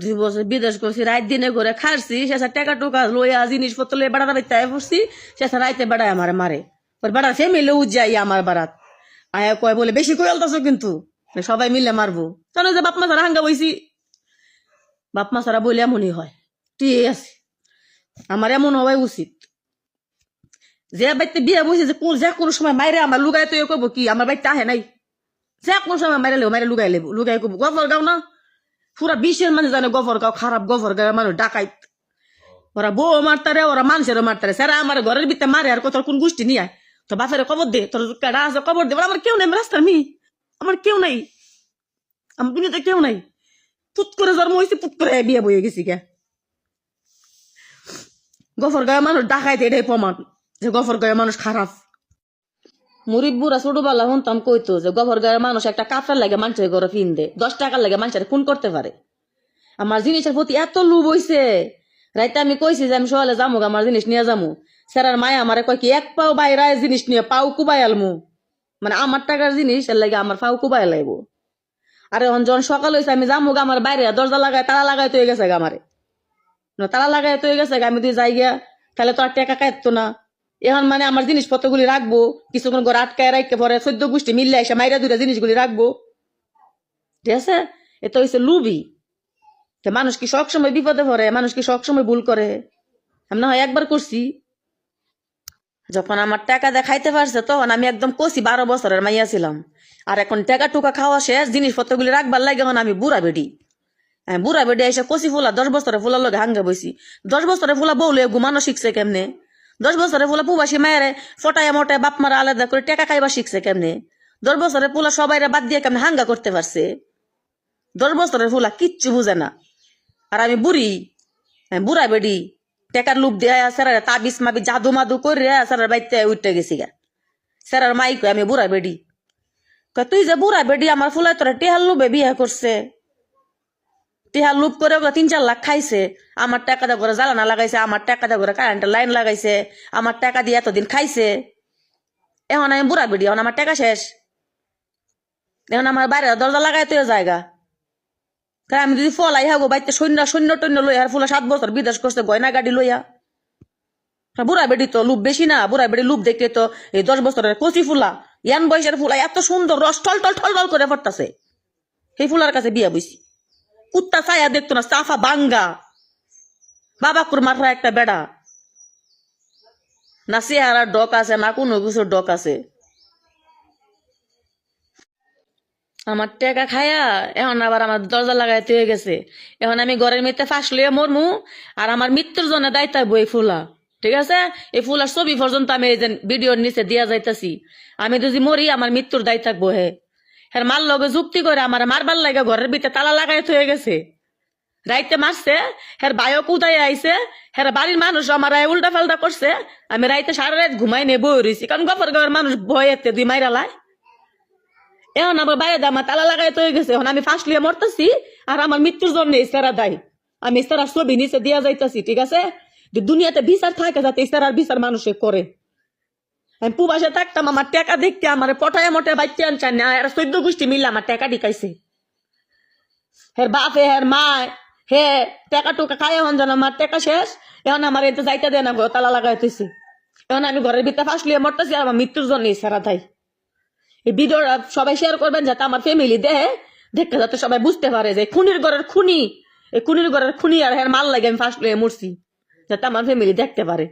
দুই বছর বিদেশ করছি, রাত দিনে ঘরে খাসছি শেষে টাকা টুকা লইয়া জিনিসপত্র লইয়া বেড়াটা বাইতে পড়ছি শেষে রাইতে বেড়ায় আমার মারে। ওর বেড়া ফ্যামিলি উজ্জাই আমার বারাত আয়া কয়, বলে, বেশি করে আলতাছো কিন্তু সবাই মিলে মারবো। জানো যে বাপ মা সারা হাঙ্গা বইছি, বাপ মা সারা বলে এমনই হয়। ঠিক আছে আমার এমন হওয়াই উচিত। যে বাইতে বিয়ে বসে যে কোন যে কোনো সময় মাইরে আমার লুগাই তো করব কি? আমার বাইতে আহে নাই। যে কোনো সময় মাইরে লেবো মাইরে লুগাই লেবো লুগাই করব। গফর গাও না। পুরা বিশ্বের মানুষ জানে গফর গাও খারাপ গফর গাও মানুষ ডাকাইত। ওরা বউ মারতারে, ওরা মানুষেরও মারতারে। স্যার, আমার ঘরের ভিতরে মারে আর কত কোন গোষ্ঠী নিয়ে তো বাপের খবর দে, তোর কেডা আছে খবর দে। আমার কেউ নাই, রাস্তার মি আমার কেউ নাই। আমার দুনিয়াতে কেউ নাই। পুত করে জন্ম হয়েছে পুত করে বিয়ে বয়ে গেছি কে গফর গায়ে মানুষ ডাকাইতে, এটাই প্রমাণ যে গফর গায়ে মানুষ খারাপ। মুরিব্বুরা ছোটবেলা শুনতাম কইতো যে গফর গায়ের মানুষ একটা কাপড় লাগে মানুষের ঘরে ফিন দে, দশ টাকার লাগে মানুষের খুন করতে পারে। আমার জিনিসের প্রতি এত লোভ হইছে। রাইতে আমি কইছি যে আমি সকালে যামু, আমার জিনিস নিয়ে যামু। স্যারার মায় আমারে কয় কি, এক পাও বাইরায় জিনিস নিয়ে পাও কুবাই আলমু। মানে আমার টাকার জিনিস, এর লাগে আমার পাও কুবাই লাইব। আর এখন যখন সকাল হয়েছে আমি যামু গা, আমার বাইরে দরজা লাগায়, তালা লাগাই তো গেছে আমারে। তালা লাগাই তো গেছে আমি তুই যাই গিয়া, তাহলে তো আর টাকা কাটতো না। এখন মানে আমার জিনিসপত্রগুলি রাখব, কিছুক্ষণ ঘরে আটকায় রাখতে পরে চোদ্দ গোষ্ঠী মিললে এসে মাইরা দুইটা জিনিসগুলি রাখব। ঠিক আছে? এটা হয়েছে লুবি। তো মানুষ কি সবসময় বিপদে পড়ে, মানুষ কি সবসময় ভুল করে? আমি না হয় একবার করছি। যখন আমার টাকা দেখাইতে খাইতে পারছে, তখন আমি একদম কষি বারো বছরের মাইয়া ছিলাম। আর এখন টাকা টুকা খাওয়া শেষ, জিনিসপত্রগুলি রাখবার লাগে এখন আমি বুড়া বেডি হ্যাঁ বুড়া বেডি এসে কষি ফুলা, দশ বছরে ফুলার লগে হাঙ্গে বইছি। দশ বছরের ফুলা বউলে ঘুমানো শিখছে কেমনে? দশ বছরে ফুলা পুবাসী মায়েরে ফটায় মোটায় বাপ মারা আলাদা করে টাকা খাইবা শিখছে কেমনে? দশ বছরের ফুলা সবাইরে বাদ দিয়ে কেমনে হাঙ্গা করতে পারছে? দশ বছরের ফুলা কিচ্ছু বুঝে না। আর আমি বুড়ি বুড়া বেডি, টেকার লুপ দিয়ে স্যারের তাবিজ মাবি জাদু মাদু করে স্যারের বাইতে উঠতে গেছি গা। স্যারের মাই কয়, আমি বুড়া বেডি। তুই যে বুড়া বেডি, আমার ফুলাই তোরা টেহার লুবে বিয়ে করছে। টেহার লুপ করে তিন চার লাখ খাইছে। আমার টাকা দিয়ে করে জ্বালানা লাগাইছে আমার টাকা দিয়ে করে কারেন্টের লাইন লাগাইছে আমার টাকা দিয়ে এতদিন খাইছে। এখন আমি বুড়া বেডি এখন আমার টাকা শেষ। এখন আমার বাইরে দরজা লাগাইতে জায়গা। কারণ আমি যদি ফলাই হাগো বাইতে সৈন্য সৈন্য টৈন্য লইয়া আর ফুলা সাত বছর বিদেশ করছে গয়না গাড়ি লইয়া। হ্যাঁ, বুড়া বেডি তো লুপ বেশি না বুড়া বেডি লুপ দেখতে তো এই দশ বছরের কচি ফুলা ইয়ান বয়সের ফুলা এত সুন্দর রস টল টল টল টল করে পড়তাছে সেই ফুলার কাছে বিয়া বইছি। কুত্তা ছায়া দেখতো না, চাফা বাঙ্গা। বাবা কুরমার একটা বেড়া। না চেহারার ডক আছে, না কোনো কিছুর ডক আছে। আমার টেকা খায়া, এখন আবার আমার দরজা লাগাইতে হয়ে গেছে। এখন আমি ঘরের মধ্যে ফাঁস লইয়া মরমু, আর আমার মৃত্যুর জন্য দায়িত্ব বই ফুলা। ঠিক আছে? এই ফুলার ছবি পর্যন্ত আমি এই ভিডিওর নিচে দিয়া যাইতাছি। আমি যদি মরি, আমার মৃত্যুর দায় থাকব হে। হ্যাঁ মার লগে যুক্তি করে আমার মারবার লাগে ঘরের ভিতরে তালা লাগাই হয়ে গেছে। রাইতে মারছে হ্যার বায়ো কুদায় আইছে হ্যার বাড়ির মানুষ আমার আয় উল্টা ফাল্টা করছে, আমি রাইতে সারা রাত ঘুমাই নিয়ে বই রয়েছি কারণ গফর গাঁয়ের মানুষ ভয়েতে দুই মাইরা লাই এখন আমার বাইরে দামা তালা লাগাই তো গেছে, এখন আমি ফাঁস লিয়ে মরতেছি, আর আমার মৃত্যুর জন্য ইস্তারা দায়। আমি ইস্তারা ছবি নিচে দিয়া যাইতাছি, ঠিক আছে? দুনিয়াতে বিচার থাকে যাতে ইস্তারার বিচার মানুষে করে। আমি পুবাসে থাকতাম আমার টাকা দেখতে আমার পটায় মোটায় বাইতে আনছেন না আর চোদ্দ গোষ্ঠী মিলে আমার টাকা ঢিকাইছে। হের বাপে, হের মা হে, টাকা টুকা খাই এখন জানো আমার টাকা শেষ, এখন আমার এতে যাইতে দেয় না গো, তালা লাগাইতেছি এখন আমি ঘরের ভিতরে ফাঁস লিয়ে মরতেছি আর আমার মৃত্যুর জন্য ইস্তারা দায় এই ভিডিওটা সবাই শেয়ার করবেন যাতে আমার ফ্যামিলি দেখে দেখতে যাতে সবাই বুঝতে পারে যে খুনির ঘরের খুনি, এই খুনির ঘরের খুনি আর হ্যাঁ মাল লাগে আমি ফার্স্ট মরছি, যাতে আমার ফ্যামিলি দেখতে পারে।